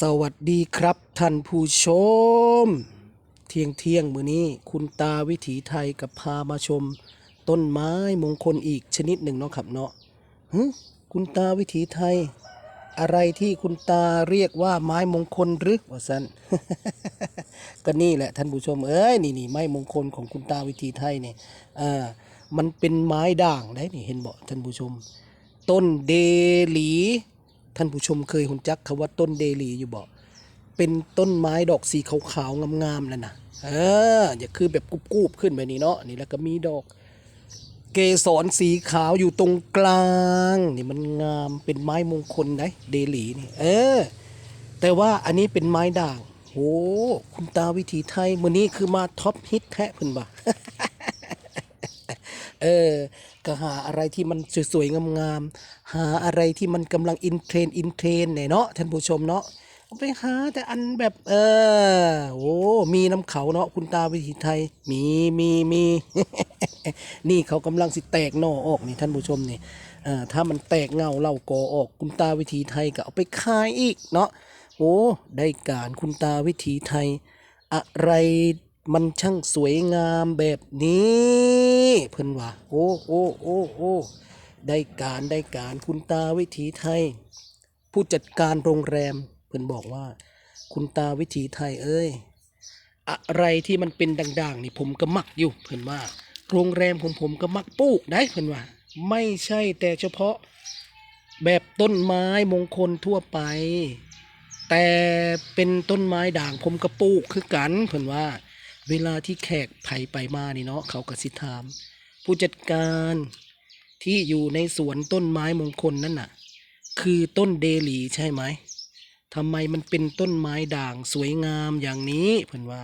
สวัสดีครับท่านผู้ชม เที่ยงเที่ยงมือนี้คุณตาวิถีไทยกับพามาชม ต้นไม้มงคลอีกชนิดหนึ่งเนาะครับเนาะหึคุณตาวิถีไทย อะไรที่คุณตาเรียกว่าไม้มงคลหรือว่าสันก็นี่แหละท่านผู้ชมเอ้ยนี่นี่ไม้มงคลของคุณตาวิถีไทยเนี่ยอ่ามันเป็นไม้ด่างได้นี่เห็นบ่ท่านผู้ชม ต้นเดหลี ท่านผู้ชมเคยหุ่นจักคำว่าต้นเดลีอยู่บ่เป็นต้นไม้ดอกสีขาวๆงามๆนั่นนะเอออย่าคือแบบกุบๆขึ้นไปนี่เนาะนี่แล้วก็มีดอกเกสรสีขาวอยู่ตรงกลางนี่มันงามเป็นไม้มงคลนะเดลีนี่เออ แต่ว่าอันนี้เป็นไม้ด่างโอ้คุณตาวิถีไทยมือนี้คือมาท็อปฮิตแท้เพิ่นบ่เออ ก็หาอะไรที่มันสวยๆงามๆหาอะไรที่มันกำลังอินเทรนอินเทรนเนี่ยเนาะท่านผู้ชมเนาะเอาไปหาแต่อันแบบเออโอ้มีน้ำเขาเนาะคุณตาวิถีไทยมีมีมีนี่เขากำลังสิแตกหน่อออกนี่ท่านผู้ชมนี่เอ่อถ้ามันแตกเงาเล่ากอออก คุณตาวิถีไทยก็เอาไปขายอีกเนาะโอ้ได้การคุณตาวิถีไทย อะไร มันช่างสวยงามแบบนี้เพิ่นว่าโอ้โอ้โอ้โอ้ได้การได้การคุณตาวิถีไทย ผู้จัดการโรงแรมเพิ่นบอกว่า คุณตาวิถีไทยเอ้ยอะไรที่มันเป็นด่างๆนี่ผมก็มักอยู่เพิ่นว่า โรงแรมของผมก็มักปลูกได้เพิ่นว่า ไม่ใช่แต่เฉพาะแบบต้นไม้มงคลทั่วไป แต่เป็นต้นไม้ด่างผมกระปลูกคือกันเพิ่นว่า เวลาที่แขกไผไปมานี่เนาะเขาก็สิถาม ผู้จัดการที่อยู่ในสวนต้นไม้มงคลนั่นน่ะ คือต้นเดลีใช่ไหมทำไมมันเป็นต้นไม้ด่างสวยงามอย่างนี้เพิ่อนว่า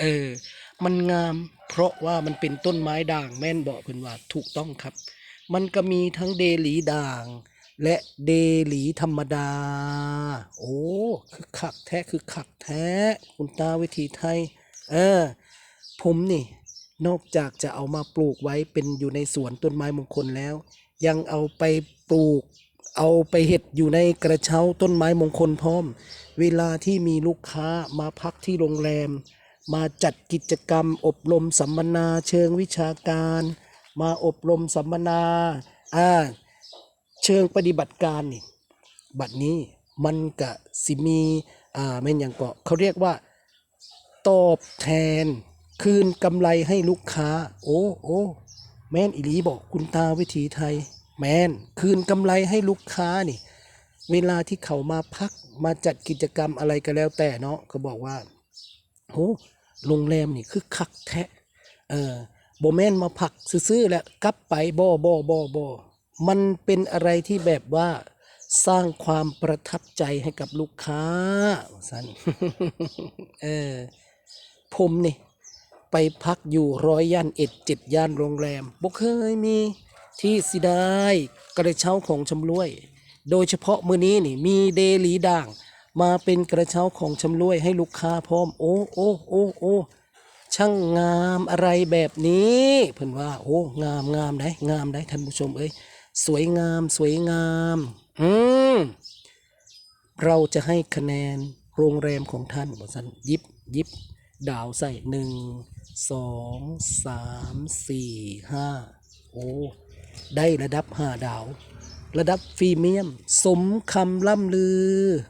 เออ มันงาม เพราะว่ามันเป็นต้นไม้ด่างแม่นบอกเพิ่อนว่า ถูกต้องครับ มันก็มีทั้งเดลีด่าง และเดหลีธรรมดา โอ้คือขักแท้คือขักแท้ คุณตาวิถีไทย เออ ผมนี่ นอกจากจะเอามาปลูกไว้เป็นอยู่ในสวนต้นไม้มงคลแล้ว ยังเอาไปปลูก เอาไปเห็ดอยู่ในกระเช้าต้นไม้มงคลพร้อม เวลาที่มีลูกค้ามาพักที่โรงแรม มาจัดกิจกรรม อบรมสัมมนาเชิงวิชาการ มาอบรมสัมมนาอ่า เชิงปฏิบัติการนี่บัดนี้มันกะสิมีอ่าแม่นอย่างก็เขาเรียกว่า ตอบแทน คืนกำไรให้ลูกค้า โอ้โอ้แม่นอิลีบอกคุณตาวิถีไทย แม่นคืนกำไรให้ลูกค้านี่ เวลาที่เขามาพักมาจัดกิจกรรมอะไรก็แล้วแต่เนาะเขาบอกว่าโหโรงแรมนี่คือคักแทะเออโบแมนมาผักซื่อๆแล้วกลับไปบ่บ่บ่บ่ มันเป็นอะไรที่แบบว่าสร้างความประทับใจให้กับลูกค้าสันเออผมนี่ ไปพักอยู่ร้อยย่านเอ็ดเจ็ดย่านโรงแรมบ่เคยมีที่สิได้กระเช้าของชำรวย โดยเฉพาะมือนี้นี่ มีเดลีด่าง มาเป็นกระเช้าของชำรวยให้ลูกค้าพร้อม โอ้โอ้โอ้โอ้ช่างงามอะไรแบบนี้ เพิ่นว่า โอ้ งามงามได้งามได้ท่านผู้ชมเอ้ย สวยงาม สวยงาม อืม เราจะให้คะแนนโรงแรมของท่านบอกสันยิบยิบ ดาวใส่หนึ่งสองสามสี่ห้าโอ้ได้ระดับห้าดาว ระดับพรีเมียม สมคำล่ำลือ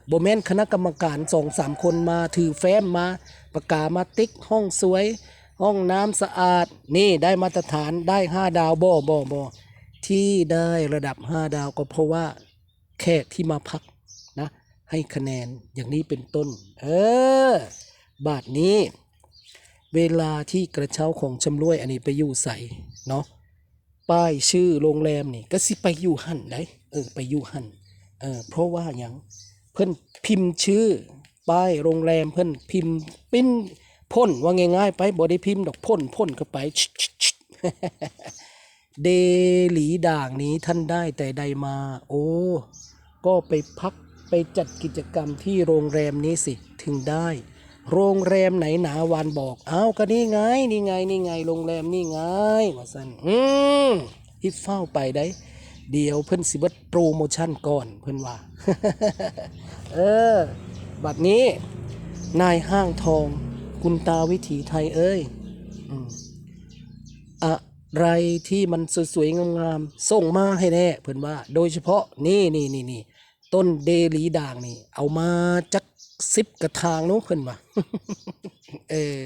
โบแมนคณะกรรมการสองสามคนมาถือแฟ้มมาประกาศมาติ๊กห้องสวย ห้องน้ำสะอาด นี่ได้มาตรฐานได้ห้าดาวบ่บ่บ่ ที่ได้ระดับห้าดาวก็เพราะว่าแขกที่มาพักนะ ให้คะแนนอย่างนี้เป็นต้น เออ บาทนี้ เวลาที่กระเช้าของชำร่วยอันนี้ไปอยู่ใส่เนาะป้ายชื่อโรงแรมนี่ ก็สิไปอยู่หันได้เออไปอยู่หันเออเพราะว่าอย่างเพิ่นพิมพ์ชื่อ ป้ายโรงแรมเพิ่นพิมพ์ปิ้นพ่นว่าง่ายๆ ไปบ่ได้พิมพ์ดอกพ่นพ่นเข้าไป เดหลีด่างนี้ท่านได้แต่ใดมา โอ้ ก็ไปพักไปจัดกิจกรรมที่โรงแรมนี้สิถึงได้ โรงแรมไหนหนาวันบอก เอาก็นี่ไง นี่ไง นี่ไง โรงแรมนี่ไงว่าสันอืมที่เฝ้าไปได้ เดี๋ยวเพิ่นสิบิดโปรโมชั่นก่อนเพิ่นว่า เออ บัดนี้ นายห้างทอง คุณตาวิถีไทยเอ้ย อืมอะ ไรที่มันสวยๆงามๆส่งมาให้แน่เพิ่อนว่า โดยเฉพาะนี่นี่นี่นี่ต้นเดลีด่างนี่ เอามาจักสิบกระถางเนู้เพิ่อนว่าเออ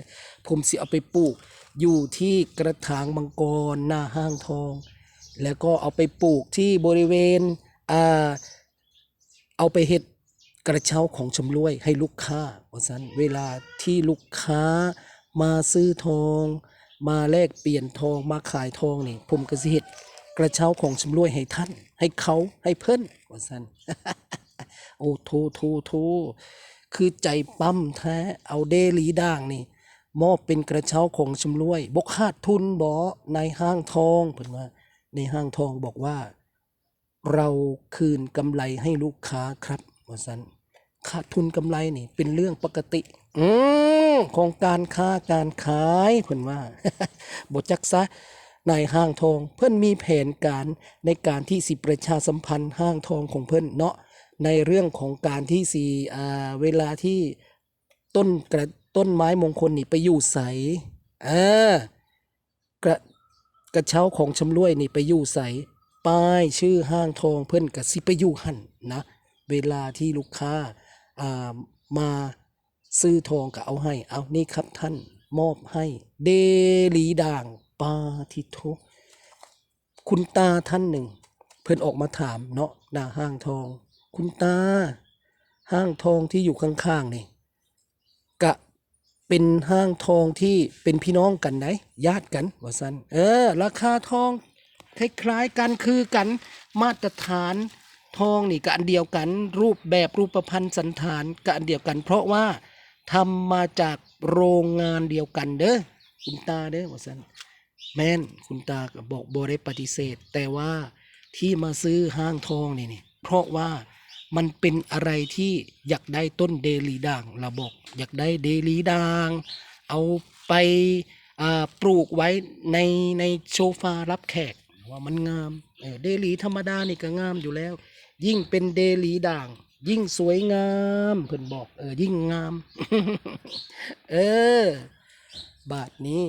ผมสิเอาไปปลูก อยู่ที่กระถางมังกรหน้าห้างทอง แล้วก็เอาไปปลูกที่บริเวณอ่าเอาไปเฮ็ดกระเช้าของชำรวยให้ลูกค้าเพราะฉะนั้นเวลาที่ลูกค้ามาซื้อทอง มาแลกเปลี่ยนทองมาขายทองนี่ผมก็สิเฮ็ดกระเช้าของชำรวยให้ท่าน ให้เขาให้เพิ่นว่าซั่นโอ้โทโทโทคือใจปั้มแท้เอาเดลีด่างนี่มอบเป็นกระเช้าของชำรวยบกขาดทุนบ่ในห้างทองเพิ่นว่าในห้างทองบอกว่า เราคืนกำไรให้ลูกค้าครับว่าสัน ขาดทุนกำไรนี่ เป็นเรื่องปกติ อืมของการค้าการขายเพิ่นว่าบจักซะนายห้างทอง เพิ่นมีแผนการในการที่สิประชาสัมพันธ์ห้างทองของเพิ่นเนาะในเรื่องของการที่สีอ่าเวลาที่ต้นกระต้นไม้มงคลนี่ไปอยู่ใสเออกระกระเช้าของชำร่วยนี่ไปอยู่ใสป้ายชื่อห้างทองเพิ่นกับสิไปอยู่หันนะ เวลาที่ลูกค้าอ่า มาซื้อทองก็เอาให้ เอานี่ครับท่านมอบให้ เดลีด่างปาทิโทคุณตาท่านหนึ่ง เพิ่นออกมาถามเนาะหน้าห้างทอง คุณตา ห้างทองที่อยู่ข้างๆนี่กะเป็นห้างทองที่เป็นพี่น้องกันไหนญาติกันว่าสันเออ ราคาทองคล้ายๆกันคือกันมาตรฐาน ทองนี่ก็อันเดียวกัน รูปแบบรูปพันธ์สันฐานก็อันเดียวกัน เพราะว่าทำมาจากโรงงานเดียวกันเด้อคุณตาเด้อว่าสันแม่นคุณตาบอกบได้ปฏิเสธ แต่ว่าที่มาซื้อห้างทองนี่นี่เพราะว่ามันเป็นอะไรที่อยากได้ต้นเดลีด่างเราบอก อยากได้เดลีด่าง เอาไปอ่าปลูกไว้ในในโซฟารับแขกว่ามันงามเเดลีธรรมดานี่ก็งามอยู่แล้ว ยิ่งเป็นเดลีด่าง ยิ่งสวยงามเพิ่อนบอก เออ ยิ่งงาม เออ บาทนี้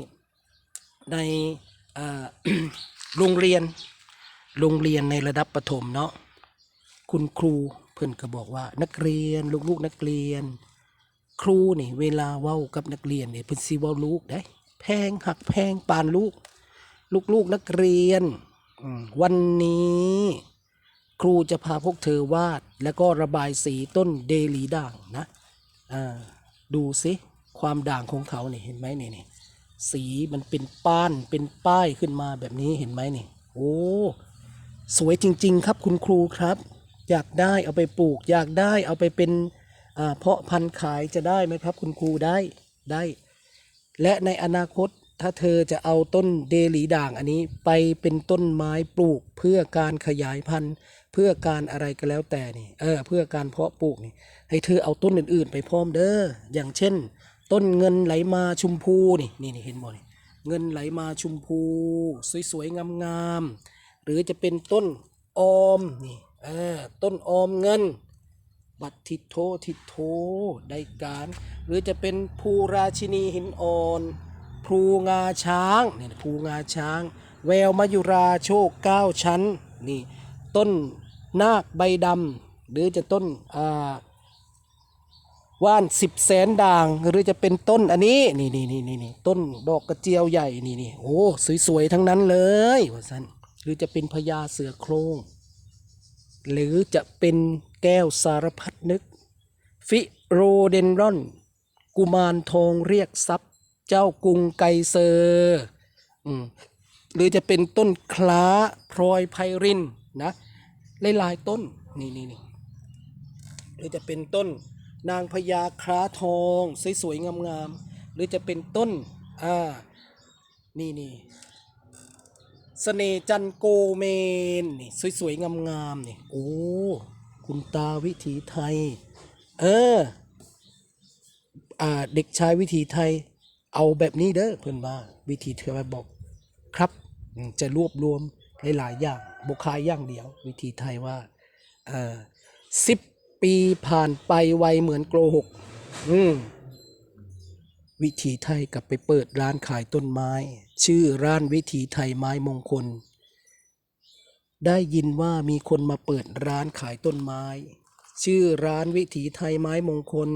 ในโรงเรียน โรงเรียนในระดับประถมเนาะคุณครูเพื่อนก็บอกว่า นักเรียนลูกๆนักเรียน ครูนี่ เวลาเว้ากับนักเรียนเนี่ยเพิ่นสิเว้าลูกได้ แพงหักแพงปานลูก ลูกๆนักเรียนวันนี้ ครูจะพาพวกเธอวาด แล้วก็ระบายสีต้นเดลีด่างนะดูสิความด่างของเขาเนี่ยเห็นไหมเนี่ยนี่สีมันเป็นป้านเป็นป้ายขึ้นมาแบบนี้เห็นไหมนี่โอ้สวยจริง ๆ ครับคุณครูครับ อยากได้เอาไปปลูก อยากได้เอาไปเป็นเพาะพันธุ์ขายจะได้ไหมครับ คุณครูได้ได้ และในอนาคตถ้าเธอจะเอาต้นเดลีด่างอันนี้ไปเป็นต้นไม้ปลูกเพื่อการขยายพันธุ์ เพื่อการอะไรก็แล้วแต่นี่เออเพื่อการเพาะปลูกนี่ให้เธอเอาต้นอื่นๆ ไปพร้อมเด้ออย่างเช่น ต้นเงินไหลมาชุมพูนี่นี่นี่เห็นบ่นี่เงินไหลมาชุมพู สวยๆงามๆหรือจะเป็นต้นออมนี่เออต้นออมเงิน บัตทิโททิโทได้การ หรือจะเป็นภูราชินีหินอ่อนภูงาช้างเนี่ยภูงาช้าง แววมายุราโชคเก้าชั้นนี่ ต้นนาคใบดำหรือจะต้นว่านสิบแสนด่าง หรือจะเป็นต้นอันนี้นี่นี่นี่นี่นี่ต้นดอกกระเจียวใหญ่นี่นี่โอ้สวยๆทั้งนั้นเลยว่าสันหรือจะเป็นพญาเสือโครงหรือจะเป็นแก้วสารพัดนึก ฟิโรเดนรอน กุมารทองเรียกทรัพย์ เจ้ากรุงไกเซอร์หรือจะเป็นต้นคล้าพลอยไพริน นะหลายๆต้นนี่นี่นี่หรือจะเป็นต้นนางพญาคร้าทองสวยๆงามๆหรือจะเป็นต้นอ่านี่นี่เสน่จันโกเมนนี่สวยๆงามๆนี่โอ้คุณตาวิถีไทย เอออ่าเด็กชายวิถีไทย เอาแบบนี้เด้อเพื่อนว่าวิถีเธอบอกครับจะรวบรวมหลายๆอย่าง บุคายอย่างเดียว วิธีไทยว่าสิบปีผ่านไปไวเหมือนโกหกอืมวิถีไทยกลับไปเปิดร้านขายต้นไม้ ชื่อร้านวิถีไทยไม้มงคล ได้ยินว่ามีคนมาเปิดร้านขายต้นไม้ ชื่อร้านวิถีไทยไม้มงคล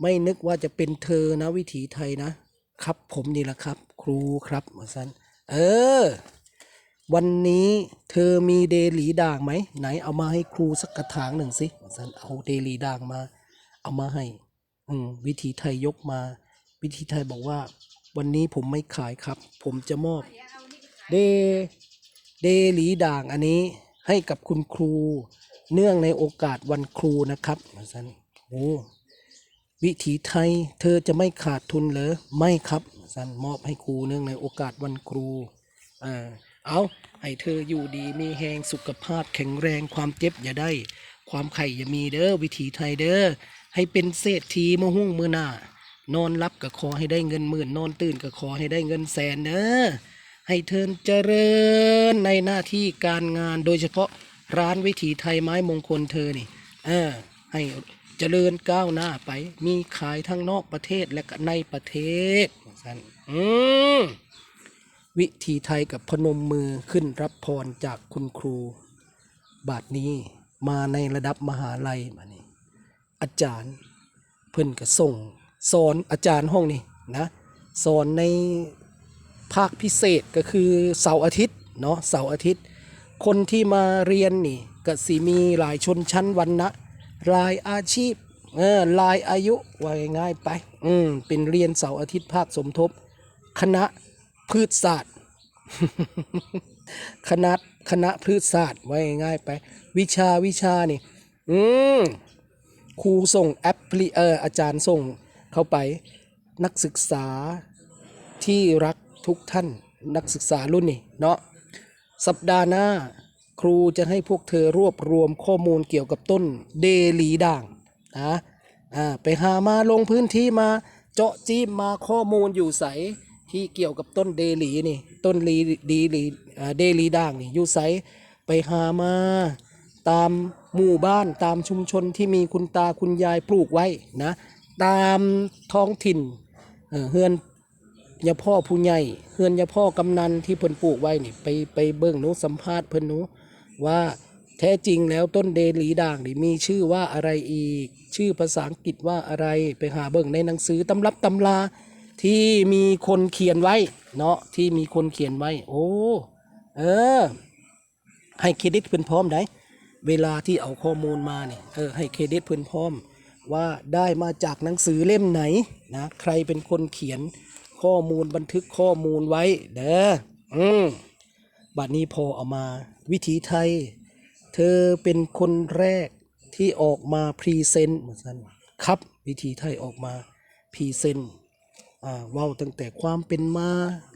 ไม่นึกว่าจะเป็นเธอนะวิถีไทยนะ ครับผมนี่แหละครับ ครูครับเหมือนสันเออ วันนี้เธอมีเดลีด่างไหม ไหนเอามาให้ครูสักกระถางหนึ่งสิสันเอาเดลีด่างมา เอามาให้ อืมวิถีไทยยกมา วิถีไทยบอกว่า วันนี้ผมไม่ขายครับ ผมจะมอบ เดเดลีด่างอันนี้ให้กับคุณครู เนื่องในโอกาสวันครูนะครับสันโอ้วิถีไทย เธอจะไม่ขาดทุนเหรอไม่ครับสันมอบให้ครูเนื่องในโอกาสวันครูอ่า เอาให้เธออยู่ดีมีแหงสุขภาพแข็งแรงความเจ็บอย่าได้ ความไข่อย่ามีเด้อวิถีไทยเด้อให้เป็นเศรษฐีมะหุ่งมือหน้านอนรับก็ขอให้ได้เงินหมื่นนอนตื่นก็ขอให้ได้เงินแสนเด้อให้เทินเจริญในหน้าที่การงานโดยเฉพาะร้านวิถีไทยไม้มงคลเธอนี่เออให้เจริญก้าวหน้าไป มีขายทั้งนอกประเทศและในประเทศว่านอืม วิถีไทยกับพนมมือขึ้นรับพรจากคุณครู บาทนี้มาในระดับมหาลัยมานี่อาจารย์เพิ่นก็ส่งสอนอาจารย์ห้องนี่นะสอนในภาคพิเศษก็คือเสาร์อาทิตย์เนาะเสาร์อาทิตย์ คนที่มาเรียนนี่ก็สิมีหลายชนชั้นวันนะรายอาชีพเออรายอายุว่าง่ายๆไป อืมเป็นเรียนเสาร์อาทิตย์ภาคสมทบ คณะ พืชศาสตร์คณะคณะพืชศาสตร์ไว่าง่ายไป วิชาวิชานี่ อืมครูส่งแอปพลิเอออาจารย์ส่งเข้าไป นักศึกษาที่รักทุกท่าน นักศึกษารุ่นนี้เนาะสัปดาห์หน้า ครูจะให้พวกเธอรวบรวมข้อมูลเกี่ยวกับต้นเดลีด่างนะอ่าไปหามาลงพื้นที่มาเจาะจี้มมาข้อมูลอยู่ใส ที่เกี่ยวกับต้นเดลีนี่ ต้นลีดีลีอ่าเดลีด่างนี่อยู่ใสไปหามาตามหมู่บ้านตามชุมชนที่มีคุณตาคุณยายปลูกไว้นะตามท้องถิ่นเอ่อเฮือนยาพ่อผู้ใหญ่เฮือนยาพ่อกำนันที่เพิ่นปลูกไว้นี่ไปไปเบิ่งหนูสัมภาษณ์เพิ่นหนูว่าแท้จริงแล้วต้นเดลีด่างนี่มีชื่อว่าอะไรอีก ชื่อภาษาอังกฤษว่าอะไรไปหาเบิ่งในหนังสือตำรับตำรา ที่มีคนเขียนไว้ เนาะที่มีคนเขียนไว้ โอ้ เออ ให้เครดิตเพิ่นพร้อมได้เวลาที่เอาข้อมูลมาเนี่ยเออให้เครดิตเพิ่นพร้อม ว่าได้มาจากหนังสือเล่มไหนนะใครเป็นคนเขียนข้อมูลบันทึกข้อมูลไว้เด้ออืมบัดนี้พอเอามา วิถีไทย เธอเป็นคนแรกที่ออกมาพรีเซนต์เหมือนกันครับ วิถีไทยออกมาพรีเซนต์ เว้าตั้งแต่ความเป็นมา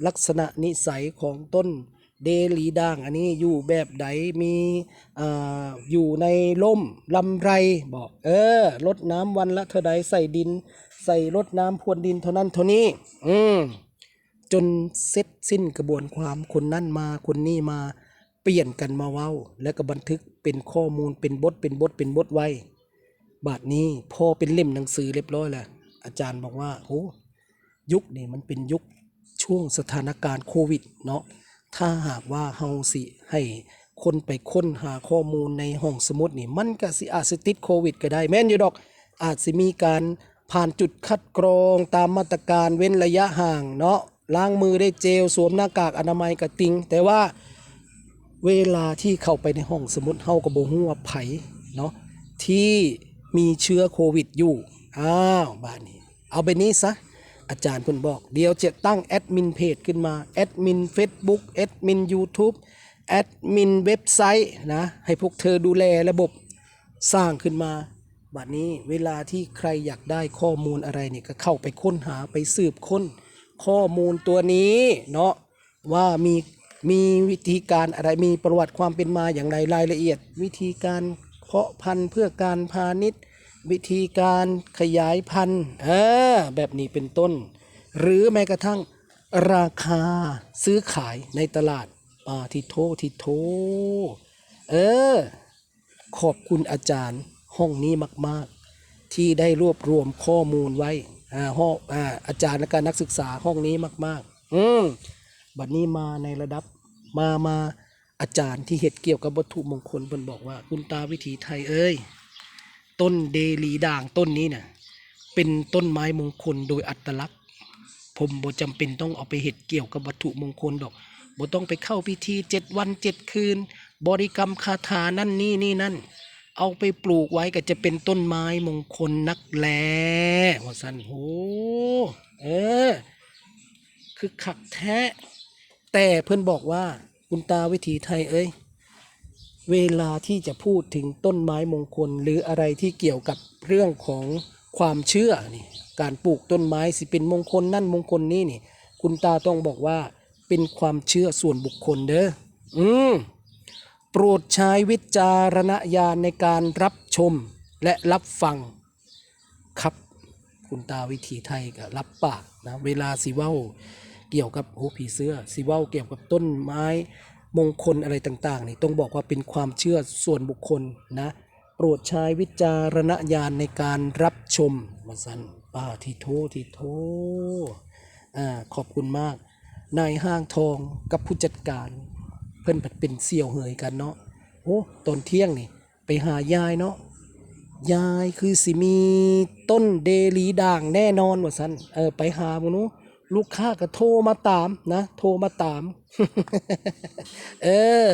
ลักษณะนิสัยของต้นเดลีด่าง อันนี้อยู่แบบใดมีอ่าอยู่ในล่มลำไรบอก เออลดน้ำวันละเท่าใดใส่ดิน ใส่ลดน้ำพรวนดินเท่านั้นเท่านี้ อืมจนเสร็จสิ้นกระบวนความคนนั่นมาคนนี้มาเปลี่ยนกันมาเว้า แล้วก็บันทึกเป็นข้อมูลเป็นบทเป็นบทเป็นบทไว้ บาทนี้พอเป็นเล่มหนังสือเรียบร้อยแล้วอาจารย์บอกว่าโอ้ ยุคนี้มันเป็นยุคช่วงสถานการณ์โควิดเนาะถ้าหากว่าเฮาสิให้คนไปค้นหาข้อมูลในห้องสมุดนี่มันก็สิอาจสิติดโควิด ก็ได้แม่นอยู่ดอก อาจสิมีการผ่านจุดคัดกรองตามมาตรการเว้นระยะห่างเนาะล้างมือได้เจลสวมหน้ากากอนามัยกระติง แต่ว่าเวลาที่เข้าไปในห้องสมุดเฮาก็บ่ฮู้ว่าไผเนาะที่มีเชื้อโควิดอยู่อ้าวบ้านนี้ เอาไปนี้ซะ อาจารย์เพิ่นบอก เดี๋ยวจะตั้งแอดมินเพจขึ้นมาแอดมิน Facebook แอดมิน YouTube แอดมินเว็บไซต์นะ ให้พวกเธอดูแลระบบสร้างขึ้นมาบัดนี้เวลาที่ใครอยากได้ข้อมูลอะไรเนี่ยก็เข้าไปค้นหาไปสืบค้นข้อมูลตัวนี้เนาะว่ามีมีวิธีการอะไรมีประวัติความเป็นมาอย่างไรรายละเอียด วิธีการเพาะพันธุ์เพื่อการพาณิชย์ วิธีการขยายพันธุ์เออแบบนี้เป็นต้น หรือแม้กระทั่งราคาซื้อขายในตลาดป่าทิโททิโท เออ ขอบคุณอาจารย์ห้องนี้มาก ๆ ที่ได้รวบรวมข้อมูลไว้อ่าห้องอ่าอาจารย์และการนักศึกษาห้องนี้มาก ๆ อืมบัดนี้มาในระดับมามาอาจารย์ที่เหตุเกี่ยวกับวัตถุมงคลเพิ่นบอกว่า คุณตาวิถีไทยเอ้ย ต้นเดลีด่างต้นนี้เนี่ยเป็นต้นไม้มงคลโดยอัตลักษณ์ ผมบ่จำเป็นต้องเอาไปเห็ดเกี่ยวกับวัตถุมงคลดอกบ่ต้องไปเข้าพิธีเจ็ดวันเจ็ดคืน บริกรรมคาถานั่นนี่นี่นั่น เอาไปปลูกไว้ก็จะเป็นต้นไม้มงคลนักแลว่าสันโหเออ คือขักแท้ แต่เพื่อนบอกว่าคุณตาวิถีไทยเอ้ย เวลาที่จะพูดถึงต้นไม้มงคล หรืออะไรที่เกี่ยวกับเรื่องของความเชื่อนี่การปลูกต้นไม้สิเป็นมงคลนั่นมงคลนี่นี่ คุณตาต้องบอกว่าเป็นความเชื่อส่วนบุคคลเด้ออืมโปรดใช้วิจารณญาณในการรับชมและรับฟังครับ คุณตาวิถีไทยก็รับปากนะเวลาสิเว้า เกี่ยวกับโอ้ผีเสื้อสิเว้าเกี่ยวกับต้นไม้ มงคลอะไรต่างๆนี่ต้องบอกว่าเป็นความเชื่อส่วนบุคคลนะโปรดใช้วิจารณญาณในการรับชมมาสันป้าที่โทที่โทอ่าขอบคุณมาก นายห้างทองกับผู้จัดการ เพิ่อนผัดเป็นเสี่ยวเหยกันเนาะโอ้ตอนเที่ยงนี่ ไปหายายเนาะยายคือสิมีต้นเดลีด่างแน่นอนว่าสันเออไปหามึงนู้ ลูกค้าก็โทรมาตามนะ โทรมาตาม เออ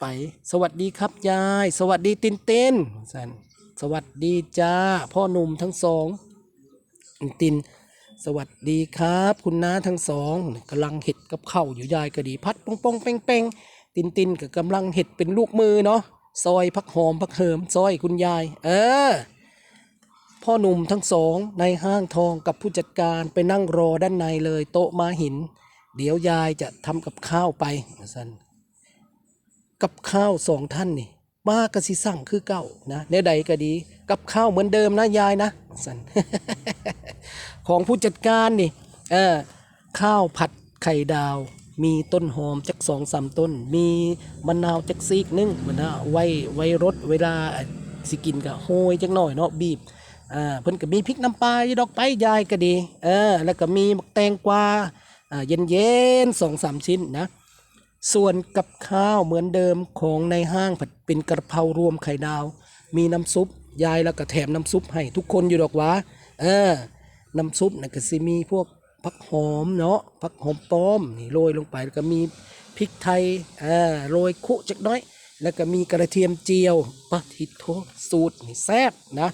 ไป สวัสดีครับยาย สวัสดีตินเต้นสันสวัสดีจ้า พ่อหนุ่มทั้งสองตินสวัสดีครับ คุณน้าทั้งสองกำลังเห็ดกับเข้าอยู่ยายก็ดี พัดปองปองเป้งเป้งตินตินก็กำลังเห็ดเป็นลูกมือเนาะซอยพักหอมพักเหิมซอยคุณยาย เออ พ่อหนุ่มทั้งสองในห้างทองกับผู้จัดการไปนั่งรอด้านในเลยโต๊ะม้าหิน เดี๋ยวยายจะทำกับข้าวไปสันกับข้าวสองท่านนี่มากระสิสั่งคือเก่านะในใดก็ดี กับข้าวเหมือนเดิมนะยายนะสันของผู้จัดการนี่เออข้าวผัดไข่ดาว มีต้นหอมจักสองสามต้น มีมะนาวจักซีกหนึงมะนาวไว้ไว้รสเวลาสิกินก็โหยจักหน่อยเนาะบีบ อ่าเพิ่นก็มีพริกน้ำปลาดอกไปยายก็ดี เออ แล้วก็มีแตงกวาอ่าเย็นเย็นๆสองสามชิ้นนะ ส่วนกับข้าวเหมือนเดิมของในห้างผัดเป็นกระเพรารวมไข่ดาว มีน้ำซุปยายแล้วก็แถมน้ำซุปให้ทุกคนอยู่ดอกวะเออ น้ำซุปน่ะก็สิมีพวกผักหอมเนาะผักหอมป้อมนี่โรยลงไปแล้วก็มีพริกไทยเออโรยคุจักน้อย แล้วก็มีกระเทียมเจียวปะทิโทสูตรนี่แซ่บนะ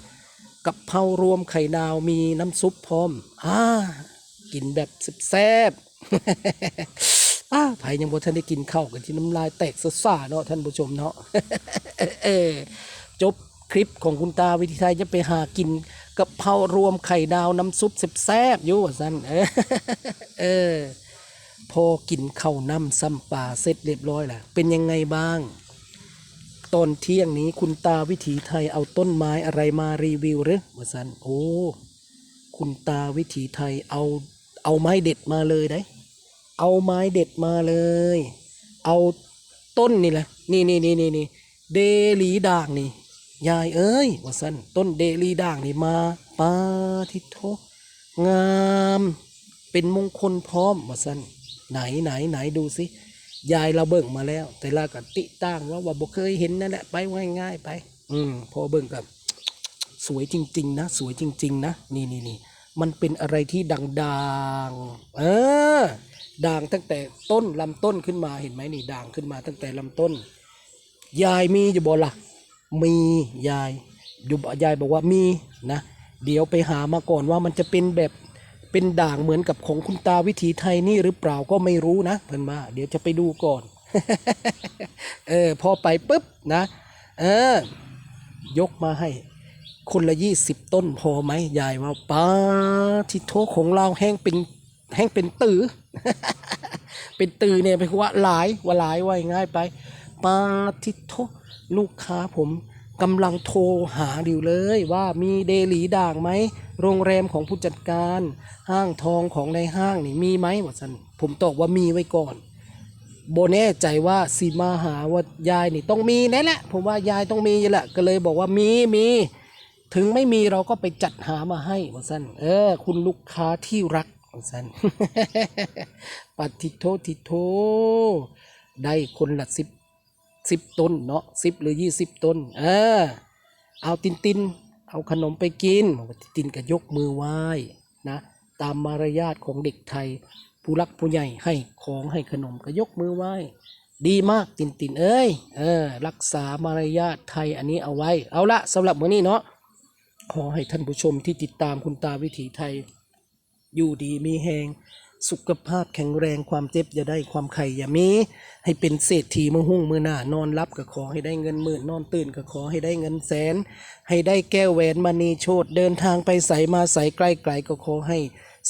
กับเพรารวมไข่ดาวมีน้ำซุปพร้อมอ่ากินแบบแซ่บอ้าไผยังบ่ทันได้กินข้าวกันที่น้ำลายแตกสะซ่าเนาะท่านผู้ชมเนาะเออจบคลิปของคุณตาวิธีไทยจะไปหากินกับเพรารวมไข่ดาวน้ำซุปแซ่บๆอยู่ว่าซั่นเออเออพอกินข้าวน้ำซ้ำปลาเสร็จเรียบร้อยแล้วเป็นยังไงบ้าง ตอนเที่ยงนี้คุณตาวิถีไทยเอาต้นไม้อะไรมารีวิวหรือว่าซั่นโอ้คุณตาวิถีไทยเอาเอาไม้เด็ดมาเลยได้เอาไม้เด็ดมาเลย เอาต้นนี่แหละนี่นี่นี่นี่นี่เดลีด่างนี่ยายเอ้ยว่าสันต้นเดลีด่างนี่มาปาทิโทงาม เป็นมงคลพร้อมว่าสันไหนไหนไหนดูสิ ยายเราเบิ่งมาแล้ว แต่ละก็ติตั้งว่าว่าบ่เคยเห็นนั่นแหละไปง่ายๆไป อืมพอเบิ่งกับสวยจริง ๆ นะ สวยจริง ๆ นะ นี่นี่นี่มันเป็นอะไรที่ดังๆเออด่างตั้งแต่ต้นลำต้นขึ้นมาเห็นไหมนี่ด่างขึ้นมาตั้งแต่ลำต้น ยายมีอยู่บ่ละมียายอยู่บ่ยายบอกว่ามีนะ เดี๋ยวไปหามาก่อนว่ามันจะเป็นแบบ เป็นด่างเหมือนกับของคุณตาวิถีไทยนี่หรือเปล่าก็ไม่รู้นะเพิ่นมา เดี๋ยวจะไปดูก่อน เออพอไปปุ๊บนะ เออ ยกมาให้ คนละยี่สิบต้นพอไหมยายว่าป้าที่โทของเราแห้งเป็นแห้งเป็นตือ เป็นตือเนี่ยไปว่าหลายว่าหลายว่าง่ายไปป้าที่โทลูกค้าผมกำลังโทรหาอยู่เลยว่ามีเดลีด่างไหม โรงแรมของผู้จัดการ ห้างทองของในห้างนี่มีไหมว่าสันผมตอบว่ามีไว้ก่อนโบแน่ใจว่าสีมาหาว่ายายนี่ต้องมีแน่แหละผมว่ายายต้องมีอยู่แหละก็เลยบอกว่ามีมีถึงไม่มีเราก็ไปจัดหามาให้ว่าสั้นเออ คุณลูกค้าที่รักว่าสั้นปฏิโทติโท ได้คนละสิบสิบต้นเนาะสิบหรือยี่สิบต้น เออ เอาตินติน เอาขนมไปกินตินตินก็ยกมือไหว้นะตามมารยาทของเด็กไทย ผู้รักผู้ใหญ่ให้ของให้ขนมก็ยกมือไหว้ ดีมากตินตินเอ้ยเออรักษามารยาทไทยอันนี้เอาไว้ เอาละสำหรับมื้อนี้เนาะขอให้ท่านผู้ชมที่ติดตามคุณตาวิถีไทย อยู่ดีมีแหง สุขภาพแข็งแรงความเจ็บอย่าได้ความไข่อย่ามี ให้เป็นเศรษฐีมือหุ่งมือหน้านอนรับก็ขอให้ได้เงินหมื่นนอนตื่นก็ขอให้ได้เงินแสน ให้ได้แก้วแหวนมณีโชตเดินทางไปใสมาใสใกล้ไกลก็ขอให้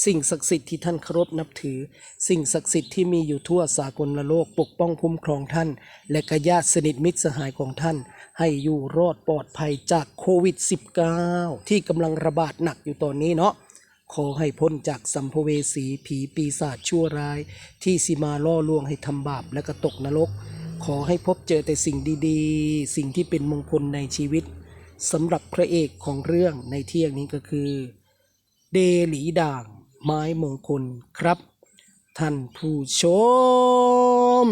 สิ่งศักดิ์สิทธิ์ที่ท่านเคารพนับถือ สิ่งศักดิ์สิทธิ์ที่มีอยู่ทั่วสากลโลกปกป้องคุ้มครองท่าน และกญาติสนิทมิตรสหายของท่าน ให้อยู่รอดปลอดภัยจากโควิด -19 ที่กำลังระบาดหนักอยู่ตอนนี้เนาะ ขอให้พ้นจากสัมภเวสีผีปีศาจชั่วร้าย ที่สิมาล่อลวงให้ทำบาปและก็ตกนรก ขอให้พบเจอแต่สิ่งดีๆ สิ่งที่เป็นมงคลในชีวิตสำหรับพระเอกของเรื่องในเที่ยงนี้ก็คือ เดหลีด่าง ไม้มงคลครับ ท่านผู้ชม